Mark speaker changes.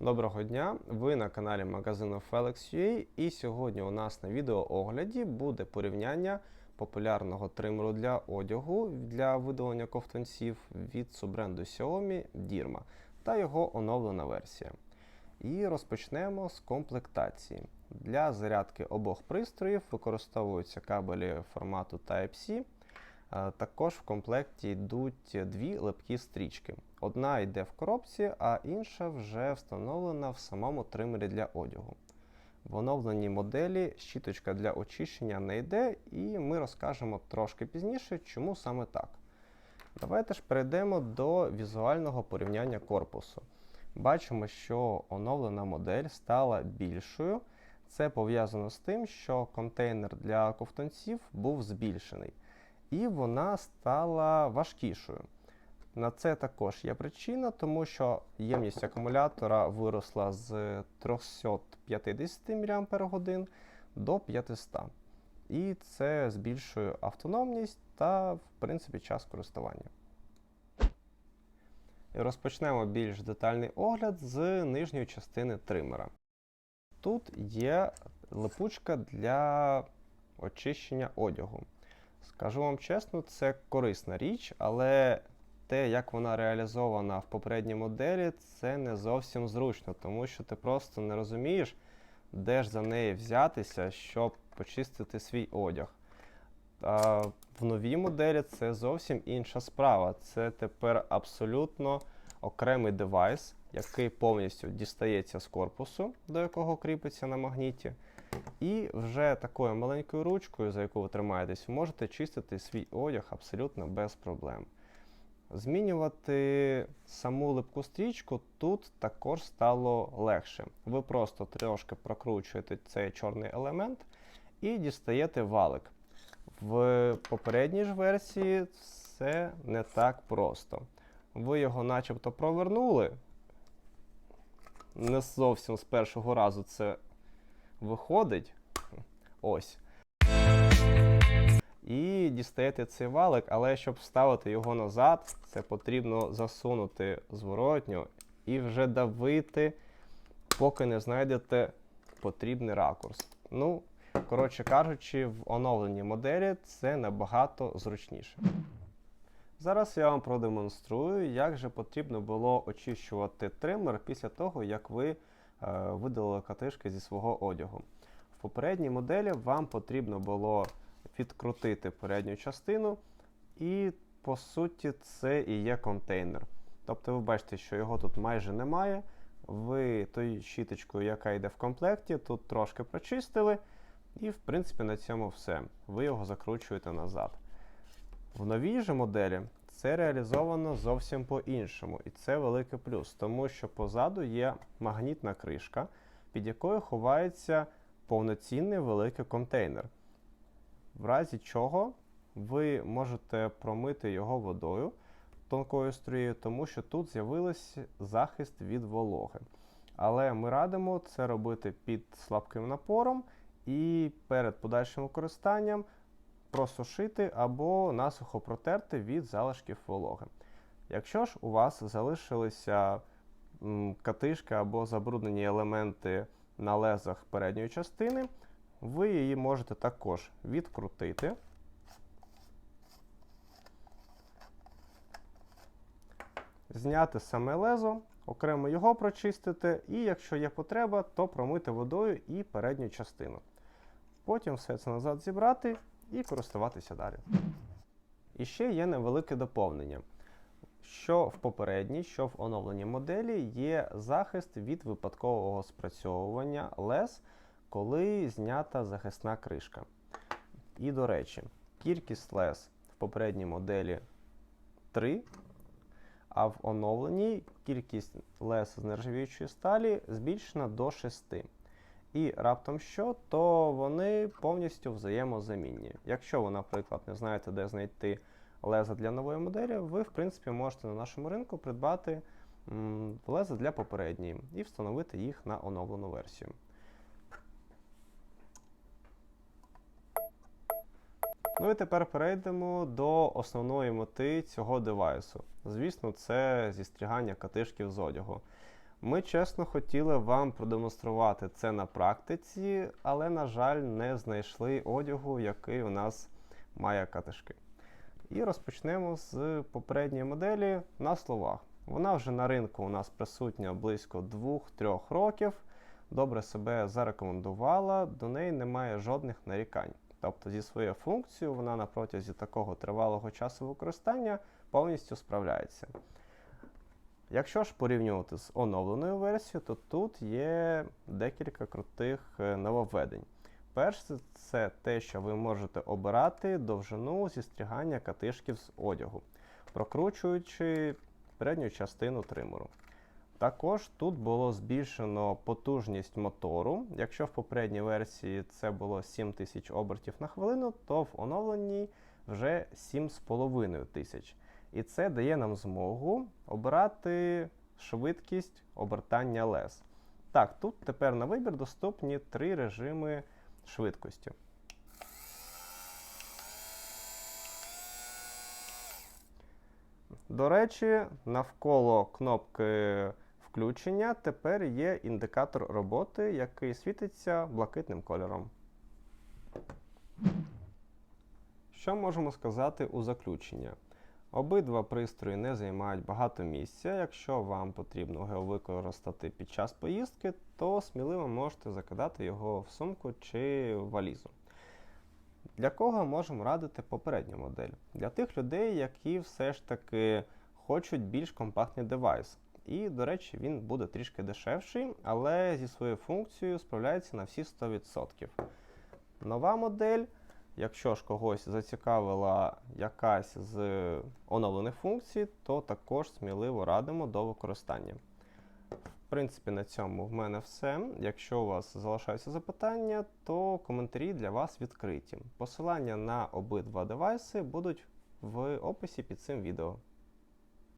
Speaker 1: Доброго дня! Ви на каналі магазину Felix.ua і сьогодні у нас на відеоогляді буде порівняння популярного тримеру для одягу для видалення ковтунців від суббренду Xiaomi Dirma та його оновлена версія. І розпочнемо з комплектації. Для зарядки обох пристроїв використовуються кабелі формату Type-C. Е, Також в комплекті йдуть дві липкі стрічки. Одна йде в коробці, а інша вже встановлена в самому тримері для одягу. В оновленій моделі щіточка для очищення не йде, і ми розкажемо трошки пізніше, чому саме так. Давайте ж перейдемо до візуального порівняння корпусу. Бачимо, що оновлена модель стала більшою. Це пов'язано з тим, що контейнер для ковтунців був збільшений і вона стала важкішою. На це також є причина, тому що ємність акумулятора виросла з 350 мАч до 500 І це збільшує автономність та, в принципі, час користування. І розпочнемо більш детальний огляд з нижньої частини тримера. Тут є липучка для очищення одягу. Скажу вам чесно, це корисна річ, але те, як вона реалізована в попередній моделі, це не зовсім зручно, тому що ти просто не розумієш, де ж за неї взятися, щоб почистити свій одяг. А в новій моделі це зовсім інша справа. Це тепер абсолютно окремий девайс, який повністю дістається з корпусу, до якого кріпиться на магніті. І вже такою маленькою ручкою, за яку ви тримаєтесь, можете чистити свій одяг абсолютно без проблем. Змінювати саму липку стрічку тут також стало легше. Ви просто трошки прокручуєте цей чорний елемент і дістаєте валик. В попередній ж версії все не так просто. Ви його начебто провернули. Не зовсім з першого разу це виходить. Ось. І дістаєте цей валик, але щоб вставити його назад, це потрібно засунути зворотньо і вже давити, поки не знайдете потрібний ракурс. Ну, коротше кажучи, в оновленій моделі це набагато зручніше. Зараз я вам продемонструю, як же потрібно було очищувати тример після того, як ви е, видалили катишки зі свого одягу. В попередній моделі вам потрібно було відкрутити передню частину, і, по суті, це і є контейнер. Тобто ви бачите, що його тут майже немає. Ви тою щіточкою, яка йде в комплекті, тут трошки прочистили, і, в принципі, на цьому все. Ви його закручуєте назад. В новій же моделі це реалізовано зовсім по-іншому, і це великий плюс, тому що позаду є магнітна кришка, під якою ховається повноцінний великий контейнер. В разі чого ви можете промити його водою тонкою струєю, тому що тут з'явився захист від вологи. Але ми радимо це робити під слабким напором і перед подальшим використанням просушити або насухо протерти від залишків вологи. Якщо ж у вас залишилися м, катишки або забруднені елементи на лезах передньої частини, ви її можете також відкрутити. Зняти саме лезо, окремо його прочистити, і якщо є потреба, то промити водою і передню частину. Потім все це назад зібрати і користуватися далі. І ще є невелике доповнення. Що в попередній, що в оновленій моделі є захист від випадкового спрацьовування лез, коли знята захисна кришка. І, до речі, кількість лез в попередній моделі 3, а в оновленій кількість лез з нержавіючої сталі збільшена до 6. І раптом що, то вони повністю взаємозамінні. Якщо ви, наприклад, не знаєте, де знайти леза для нової моделі, ви, в принципі, можете на нашому ринку придбати леза для попередньої і встановити їх на оновлену версію. Ну і тепер перейдемо до основної мети цього девайсу. Звісно, це зістрігання катишків з одягу. Ми чесно хотіли вам продемонструвати це на практиці, але, на жаль, не знайшли одягу, який у нас має катишки. І розпочнемо з попередньої моделі на словах. Вона вже на ринку у нас присутня близько 2-3 років. Добре себе зарекомендувала, до неї немає жодних нарікань. Тобто зі своєю функцією вона на протязі такого тривалого часу використання повністю справляється. Якщо ж порівнювати з оновленою версією, то тут є декілька крутих е, нововведень. Перше, це те, що ви можете обирати довжину зістрігання катишків з одягу, прокручуючи передню частину тримеру. Також тут було збільшено потужність мотору. Якщо в попередній версії це було 7000 обертів на хвилину, то в оновленій вже 7,5 тисяч. І це дає нам змогу обирати швидкість обертання лез. Так, тут тепер на вибір доступні три режими швидкості. До речі, навколо кнопки включення тепер є індикатор роботи, який світиться блакитним кольором. Що можемо сказати у заключення? Обидва пристрої не займають багато місця. Якщо вам потрібно його використати під час поїздки, то сміливо можете закидати його в сумку чи в валізу. Для кого можемо радити попередню модель? Для тих людей, які все ж таки хочуть більш компактний девайс. І, до речі, він буде трішки дешевший, але зі своєю функцією справляється на всі 100%. Нова модель. Якщо ж когось зацікавила якась з оновлених функцій, то також сміливо радимо до використання. В принципі, на цьому в мене все. Якщо у вас залишаються запитання, то коментарі для вас відкриті. Посилання на обидва девайси будуть в описі під цим відео.